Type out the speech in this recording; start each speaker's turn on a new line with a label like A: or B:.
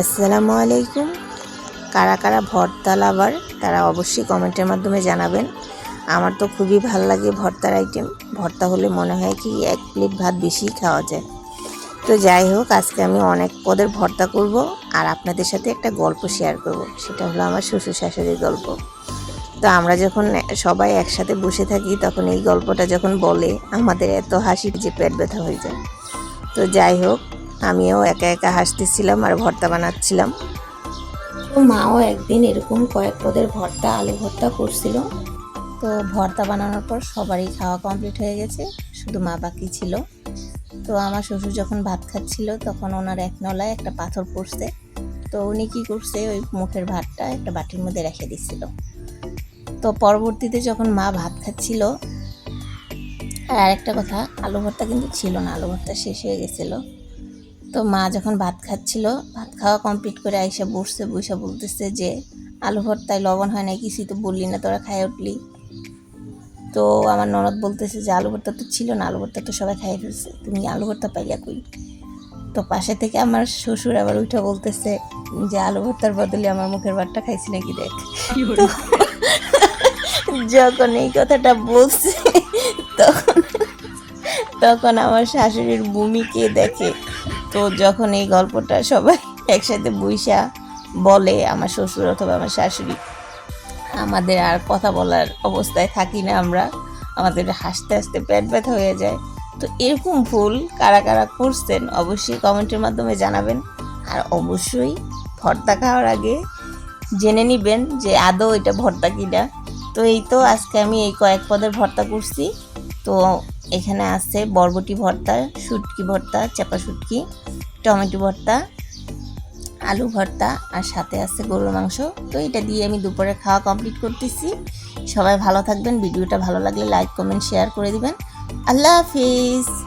A: আসসালামু আলাইকুম। কারা কারা ভর্তা লাভার তারা অবশ্যই কমেন্টের মাধ্যমে জানাবেন। আমার তো খুবই ভালো লাগে ভর্তার আইটেম ভর্তা হলে মনে হয় কি এক প্লেট ভাত বেশি খাওয়া যায়। তো যাই হোক, আজকে আমি অনেক পদের ভর্তা করব আর আপনাদের সাথে একটা গল্প শেয়ার করব। সেটা হলো আমার শ্বশুর শাশুড়ির গল্প। তো আমরা যখন সবাই একসাথে বসে থাকি, তখন এই গল্পটা যখন বলে, আমাদের এত হাসি যে পেট ব্যথা হয়ে যায়। তো যাই হোক আমিও একা একা হাসতেছিলাম আর ভর্তা বানাচ্ছিলাম। তো মাও একদিন এরকম কয়েক পদের ভর্তা, আলু ভর্তা করছিল। তো ভর্তা বানানোর পর সবারই খাওয়া কমপ্লিট হয়ে গেছে, শুধু মা বাকি ছিল। তো আমার শ্বশুর যখন ভাত খাচ্ছিল তখন ওনার এক নলায় একটা পাথর পড়ছে। তো উনি কী করছে, ওই মুখের ভাতটা একটা বাটির মধ্যে রেখে দিছিল। তো পরবর্তীতে যখন মা ভাত খাচ্ছিল, আর আরেকটা কথা, আলু ভর্তা কিন্তু ছিল না, আলু ভর্তা শেষ হয়ে গেছিল। তো মা যখন ভাত খাচ্ছিল ভাত খাওয়া কমপ্লিট করে আইসা বসছে বসে বলতেছে যে আলু ভর্তায় লবণ হয় না কিছুই তো বললি না তোরা খাই উঠলি। তো আমার ননদ বলতেছে যে আলু ভর্তা তো ছিল না আলু ভর্তা তো সবাই খাই ফেলছে। তুমি আলু ভর্তা পাইয়া কই? তো পাশে থেকে আমার শ্বশুর আবার উঠে বলতেছে যে আলু ভর্তার বদলে আমার মুখের ভাতটা খাইছি নাকি দেখ? যখন এই কথাটা বলছে তখন তখন আমার শাশুড়ির ভূমিকে দেখে তো যখন এই গল্পটা সবাই একসাথে বইসা বলে আমার শ্বশুর অথবা আমার শাশুড়ি, আমাদের আর কথা বলার অবস্থায় থাকি না আমরা, আমাদের হাসতে হাসতে পেট ব্যথা হয়ে যায়। তো এরকম ভুল কারা কারা করছেন অবশ্যই কমেন্টের মাধ্যমে জানাবেন। আর অবশ্যই ভর্তা খাওয়ার আগে জেনে নিবেন যে আদৌ এটা ভর্তা কিনা। তো এই তো আজকে আমি এই কয়েক পদের ভর্তা করছি। তো এখানে আছে বরবটি ভর্তা, শুটকি ভর্তা, চাপা শুটকি, টমেটো ভর্তা, আলু ভর্তা, আর সাথে আছে গরুর মাংস। তো এটা দিয়ে আমি দুপুরে খাওয়া কমপ্লিট করতেছি। সবাই ভালো থাকবেন। ভিডিওটা ভালো লাগলে লাইক কমেন্ট শেয়ার করে দিবেন। আল্লাহ হাফিজ!